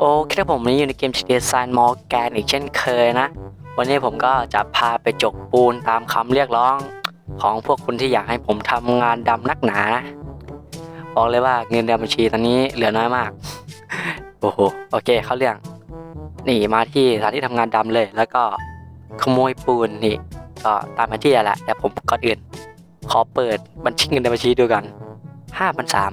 โอเคครับผมนี้อยู่ในเกม GTA San Morgan อีกเช่นเคยนะ วันนี้ผมก็จะพาไปจกปูนตามคำเรียกร้อง ของพวกคุณที่อยากให้ผมทำงานดำนักหนานะบอกเลยว่าเงินในบัญชีตอนนี้เหลือน้อยมาก โอ้โห โอเคเข้าเรื่อง นี่มาที่สถานที่ทำงานดำเลย แล้วก็ขโมยปูนนี่ก็ตามมาที่แหละแต่ผมก่อนอื่น ขอเปิดบัญชีเงินในบัญชีดูกันห้าพันสาม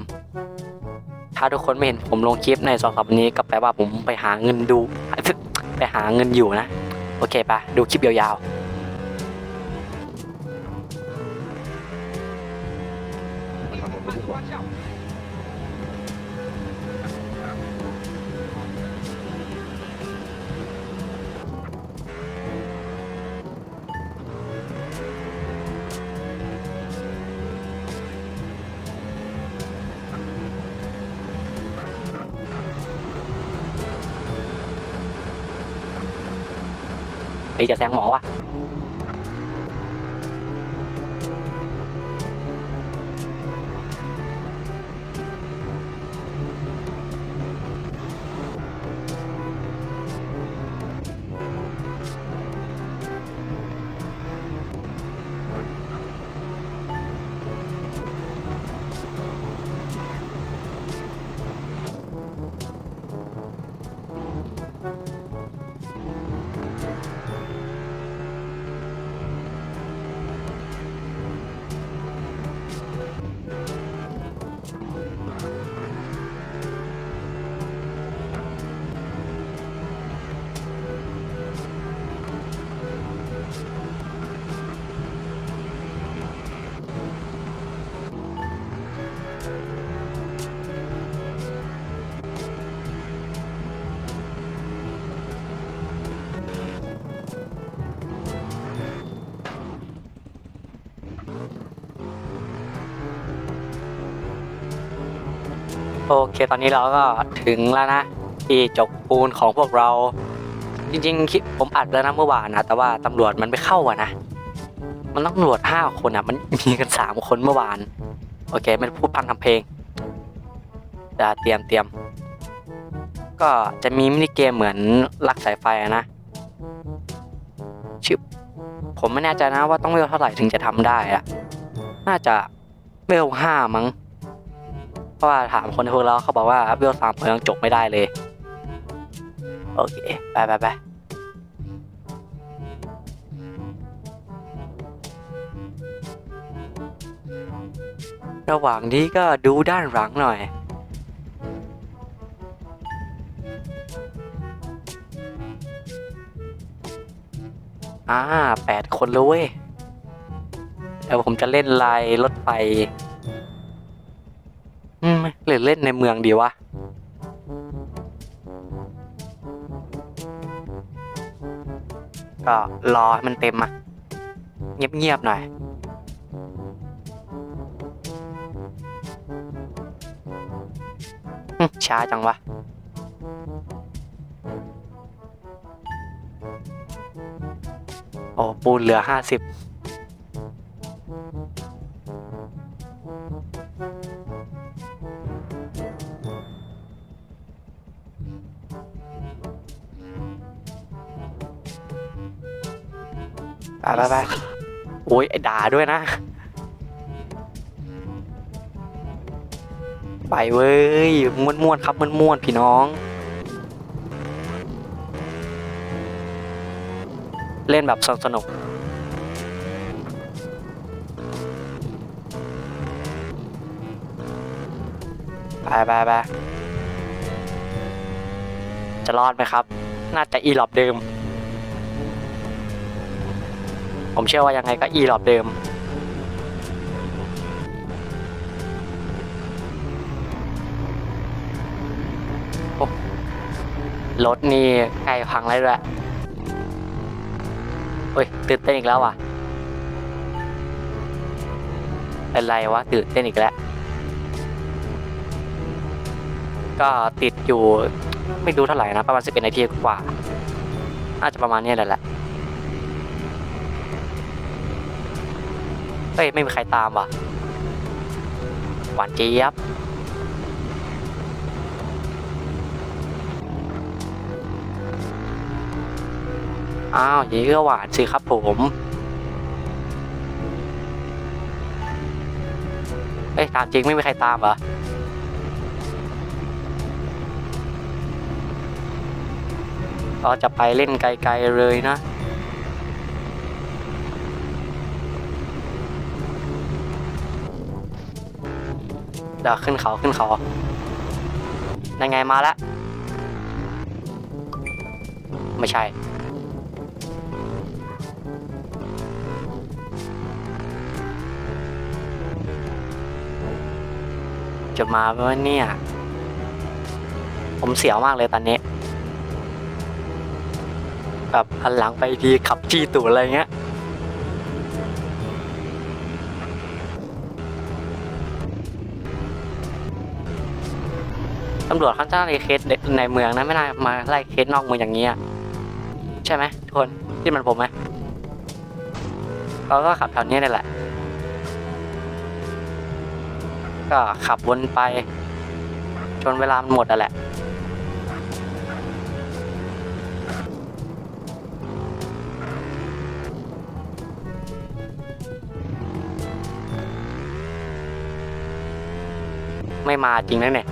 ถ้าทุกคนไม่เห็นผมลงคลิปในสองสามวันนี้ก็แปลว่าผมไปหาเงินดู ไปหาเงินอยู่นะ โอเคปะดูคลิปยาวๆ ไอ้จะแโอเคตอนนี้เราก็ถึงแล้วนะ ที่จกปูนของพวกเรา จริงๆคิดผมอัดแล้วนะเมื่อวานนะแต่ว่าตำรวจมันไม่เข้าอะนะ มันต้องตำรวจห้าคนอะมันมีกันสามคนเมื่อวาน โอเคไม่พูดพันทำเพลงจะเตรียมเตรียม ก็จะมีมินิเกมเหมือนลักสายไฟนะชื่อผมไม่แน่ใจนะว่าต้องเวลเท่าไหร่ถึงจะทำได้อะน่าจะเวลห้ามั้ง เพราะว่าถามคนในพวกเราเขาบอกว่าอับเวลสามผมยังจบไม่ได้เลย โอเค ไปไปไประหว่างนี้ก็ดูด้านหลังหน่อย อ่าแปดคนเลยเว้ยเดี๋ยวผมจะเล่นลายรถไฟ หรือเล่นในเมืองดีวะก็รอให้มันเต็มอะเงียบๆหน่อย ช้าจังวะ โอ้ ปูนเหลือห้าสิบ ด่าด้วยนะ ไปเว้ยม้วนม้วนๆครับม้วนม้วนๆพี่น้อง เล่นแบบสนุกสนุกไปไปไปจะรอดไหมครับ น่าจะอีหลอบเดิม ผมเชื่อว่ายังไงก็อีหลอบเดิมโอ้รถนี่ใกล้พังแล้วด้วยเฮ้ยตื่นเต้นอีกแล้วว่ะเป็นไรวะตื่นเต้นอีกแล้วก็ติดอยู่ไม่รู้เท่าไหร่นะ ประมาณสิบเอ็ดนาทีกว่าน่าจะประมาณนี้แหละแหละ ฮ้ย ไม่มีใครตามว่ะ หวานเจี๊ยบ อ้าวอย่างนี้ก็หวานสิครับผมเอ้ยตามจริงไม่มีใครตามเหรอเราจะไปเล่นไกลๆเลยนะ เดี๋ยวขึ้นเขาขึ้นเขายังไงมาแล้วไม่ใช่ จะมาไหมวะเนี่ย ผมเสียวมากเลยตอนนี้แบบหันหลังไปทีขับจี้ตูดอะไรเงี้ย ตำรวจเขาจะไล่เคสในเมืองนะไม่น่ามาไล่เคสนอกเมืองอย่างนี้ใช่ไหมทุกคนที่มันผมไหมเราก็ขับแถวนี้นี่แหละ ก็ขับวนไป จนเวลามันหมดอะแหละไม่มาจริงนะเนี่ย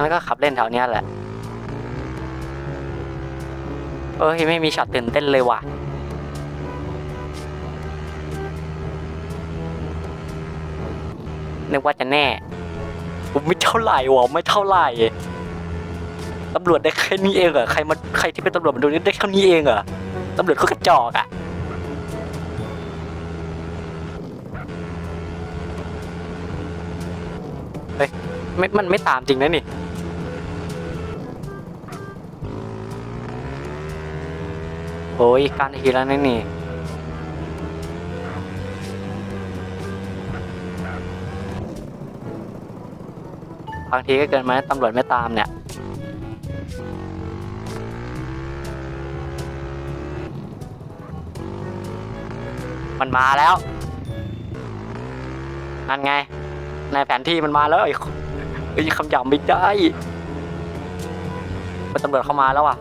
แล้วก็ขับเล่นแถวเนี้ยแหละ เอ้ยไม่มีช็อตตื่นเต้นเลยว่ะ นึกว่าจะแน่ผมไม่เท่าไหร่วะไม่เท่าไหร่ตำรวจได้แค่นี้เองเหรอใครมาใครที่เป็นตำรวจมาดูนี่ได้แค่นี้เองเหรอตำรวจเขากระจอกอะเฮ้ยไม่มันไม่ตามจริงนะนี่ โอ้ยการนาทีแล้วนะนี่บางทีก็เกินไหมตำรวจไม่ตามเนี่ยมันมาแล้ว นั่นไง ในแผนที่มันมาแล้วไอ้ไอ้คำหยาบไม่ได้เป็นตำรวจเข้ามาแล้วอะ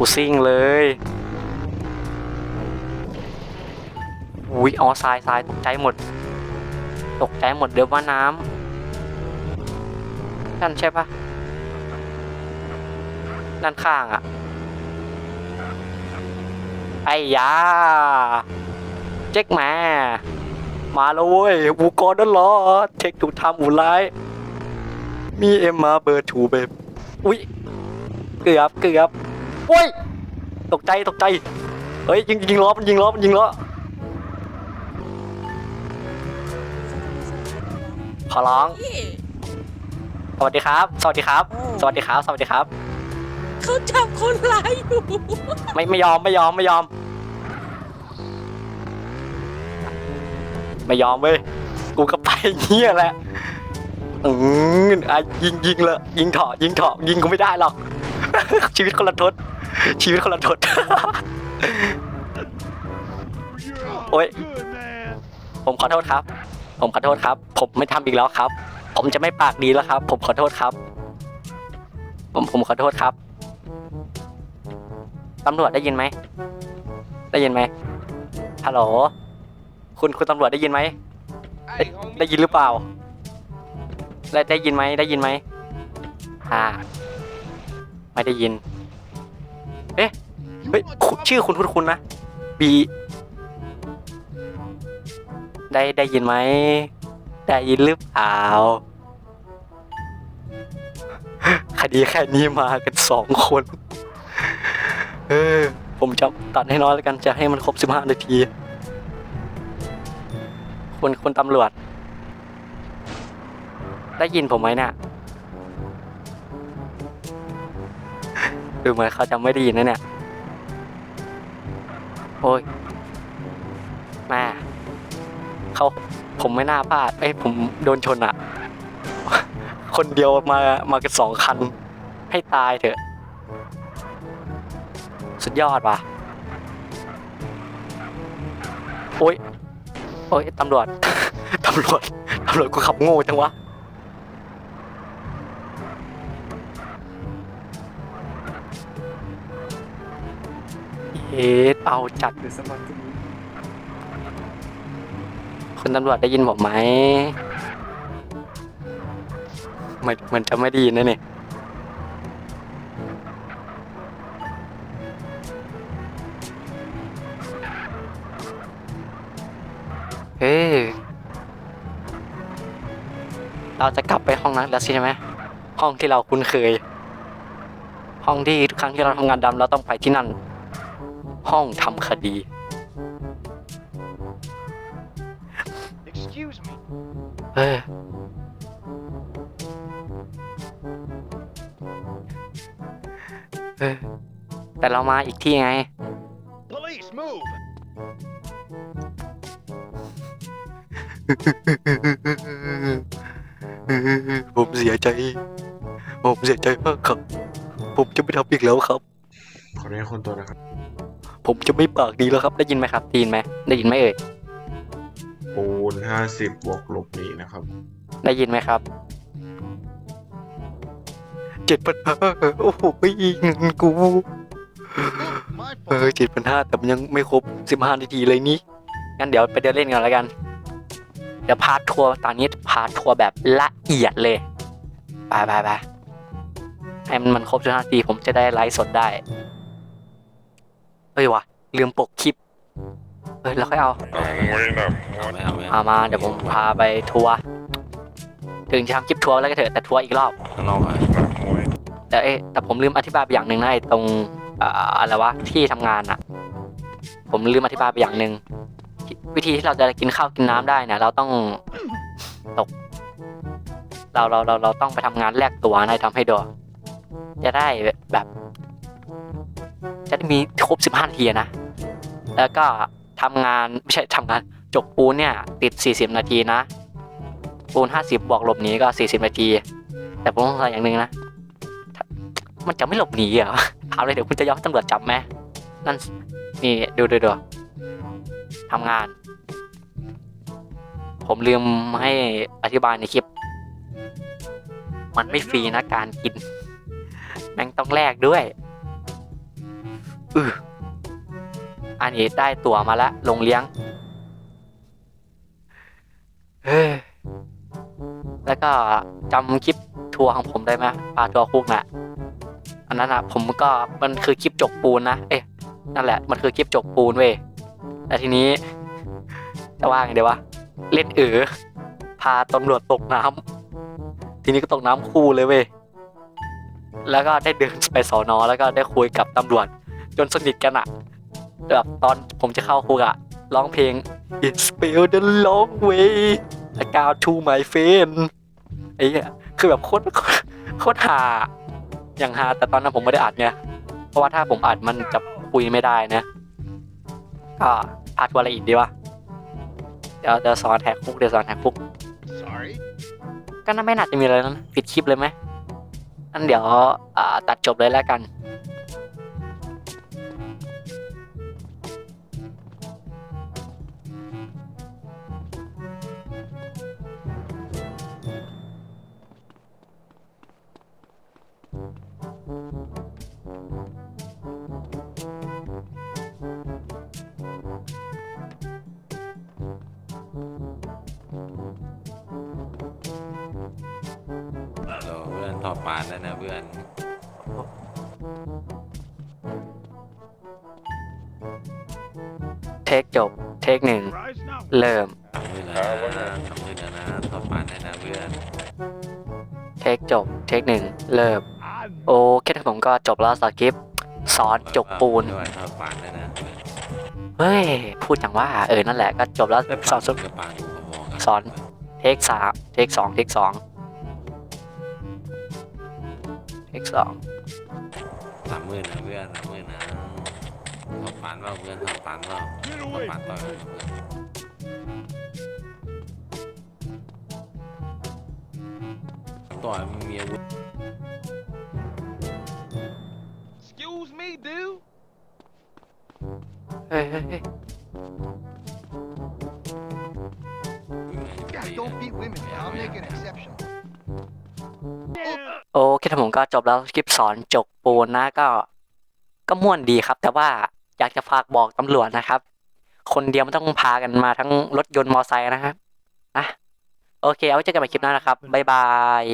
กูซิ่งเลยอุ้ยอ๋อทรายทรายตกใจหมด ตกใจหมดเดี๋ยวว่าน้ำนั่นใช่ปะด้านข้างอะไอ้ยา เจ๊กมา มาแล้วเว้ยอูกอนั่นเหรอเช็คถูกทำอูร้าย มีเอ็มมาเบอร์ถูเบบอุ้ยเกือบเกือบ โอ้ยตกใจตกใจ เฮ้ยยิงยิงล้อมันยิงล้อมันยิงล้อขอร้องพี่สวัสดีครับ สวัสดีครับ สวัสดีครับ สวัสดีครับ เขาจับคนร้ายอยู่ ไม่ไม่ยอมไม่ยอมไม่ยอม ไม่ยอมเว้ย กูก็ไปเงี้ยแหละอืมอะยิงยิงเลยยิงเถาะยิงเถาะยิงกูไม่ได้หรอก ชีวิตคนละทศ ชีวิตคนละทศโอ๊ยผมขอโทษครับ ผมขอโทษครับ ผมไม่ทำอีกแล้วครับ ผมจะไม่ปากดีแล้วครับ ผมขอโทษครับ ผมผมขอโทษครับตำรวจได้ยินไหม ได้ยินไหมฮัลโหล คุณคุณตำรวจได้ยินไหม ได้ได้ยินหรือเปล่า ได้ได้ยินไหม ได้ยินไหมอ่า ไม่ได้ยิน เฮ้ยคุชื่อคุณคุณคุณนะบีได้ได้ยินไหมได้ยินหรือเปล่าคดีแค่นี้มากันสองคน เออ ผมจะตัดให้น้อยแล้วกันจะให้มันครบสิบห้านาทีคุณคุณตำรวจ ได้ยินผมไหมเนี่ยดูเหมือนเขาจะไม่ได้ยินนะเนี่ย โอ้ยแม่เขาผมไม่น่าพลาดเอ้ยผมโดนชนอะคนเดียวมามากันสองคัน ให้ตายเถอะ สุดยอดว่ะโอ้ยโอ้ยตำรวจ ตำรวจ ตำรวจกูขับโง่จังวะ ดเอาจัดเดี๋ยสมัครคุณตำรวจได้ยินผมไหมมันมันจะไม่ได้ยินนะเนี่ยเฮ้เราจะกลับไปห้องนั้นแล้วใช่ไหมห้องที่เราคุ้นเคย ห้องที่ทุกครั้งที่เราทำงานดำเราต้องไปที่นั่น ห้องทำคดี Excuse me. เออ เออ แต่เรามาอีกที่ไง Police, move! ผมเสียใจ ผมเสียใจมากครับ ผมจะไม่ทำอีกแล้วครับ ขออนุญาตคนตัวนะครับ ผมจะไม่ปากดีแล้วครับ ได้ยินไหมครับได้ยินไหมได้ยินไหมเอ่ยปูนห้าสิบบวกลบหนีนะครับ ได้ยินไหมครับเจ็ดพันห้าโอ้โหไม่ยิงกู My เออ fault. เจ็ดพันห้าแต่มันยังไม่ครบสิบห้านาทีเลยนี่งั้นเดี๋ยวไปเดินเล่นกันแล้วกัน เดี๋ยวพาทัวร์ตอนนี้พาทัวร์แบบละเอียดเลยไปไปไปให้มันมันครบสิบห้านาทีผมจะได้ไลฟ์สดได้ เฮ้ยวะลืมปกคลิปเฮ้ยแล้วค่อยเอาเอาไหมเอาไหมเอามาเดี๋ยวผมพาไปทัวร์ถึงจะทำคลิปทัวร์แล้วก็เถอะแต่ทัวร์อีกรอบข้างนอกอะแต่เอ๊ะแต่ผมลืมอธิบายไปอย่างหนึ่งนะไอ้ตรงเอ่ออะไรวะที่ทำงานอะผมลืมอธิบายไปอย่างหนึ่งวิธีที่เราจะกินข้าวกินน้ำได้เนี่ยเราต้องตก เราเราเราเราต้องไปทำงานแลกตัวนะทำให้ดูจะได้แบบ จะมีครบสิบห้านาทีนะ แล้วก็ทำงานไม่ใช่ทำงานจบปูนเนี่ย ติดสี่สิบนาทีนะ ปูนห้าสิบบวกหลบหนีก็สี่สิบนาที แต่ผมต้องการอย่างหนึ่งนะ มันจะไม่หลบหนีเหรอถามเลยเดี๋ยวคุณจะยอมตำรวจจับไหมนั่นนี่ดูดูดูทำงาน ผมลืมให้อธิบายในคลิป มันไม่ฟรีนะการกินแม่งต้องแลกด้วย อืออันนี้ได้ตั๋วมาแล้วลงเลี้ยง เฮ้ย แล้วก็จำคลิปทัวร์ของผมได้ไหมปลาทัวร์คุกน่ะ อันนั้นอะผมก็มันคือคลิปจกปูนนะ เอ๊ะนั่นแหละ มันคือคลิปจกปูนเว้ย แต่ทีนี้ จะว่าไงเดี๋ยววะ เล่นเออพาตำรวจตกน้ำ ทีนี้ก็ตกน้ำคู่เลยเว้ย แล้วก็ได้เดินไปสอนอแล้วก็ได้คุยกับตำรวจ จนสนิทกันอะแบบตอนผมจะเข้าคุกอะร้องเพลง It's spell the long way I got to my friend ไอ้เหี้ยคือแบบโคตรโคตรหา อย่างฮาแต่ตอนนั้นผมไม่ได้อัดไงเพราะว่าถ้าผมอัดมันจะคุยไม่ได้นะก็พาทัวร์อะไรอีกดีวะเดี๋ยวเดี๋ยวสอนแหกคุกเดี๋ยวสอนแหกคุก Sorry. ก็น่าไม่น่าจะมีอะไรแล้วนะปิดคลิปเลยไหมอันเดี๋ยวอ่าตัดจบเลยแล้วกัน ดี๋ยวเพื่อนถอดปานได้นะเพื่อนเทคจบ เทคหนึ่ง Rise now. เริ่ม ทำมือแล้วนะทำมือแล้วนะถอดปานได้นะเพื่อน เทคจบ เทคหนึ่ง เริ่ม I'm โอเคทั้งผมก็จบแล้วสอนคลิปสอนจกปูน ด้วยถอดปานได้นะเพื่อนเฮ้ย พูดอย่างว่า เออ นั่นแหละก็จบแล้วสอนสอนกับปานดูพอๆกันสอน เทคสามเทคสองเทคสอง เทคสองสามมือนะเพื่อนสามมือนะถอดปานเปล่าเพื่อนถอดปานเปล่า Get ถอด away. ปานต่อยกันนะเพื่อนต่อยมึงมีอาวุธ Excuse me, dude. เฮ้ยเฮ้ยเฮ้ย Guys don't beat women. I'll make an exception. โอเคทั้งผมก็จบแล้วคลิปสอนจกปูนนะก็ ก็ม่วนดีครับ แต่ว่าอยากจะฝากบอกตำรวจนะครับ คนเดียวไม่ต้องพากันมาทั้งรถยนต์มอไซค์นะครับอะโอเค เอาไว้เจอกันใหม่คลิปหน้านะครับบ๊ายบาย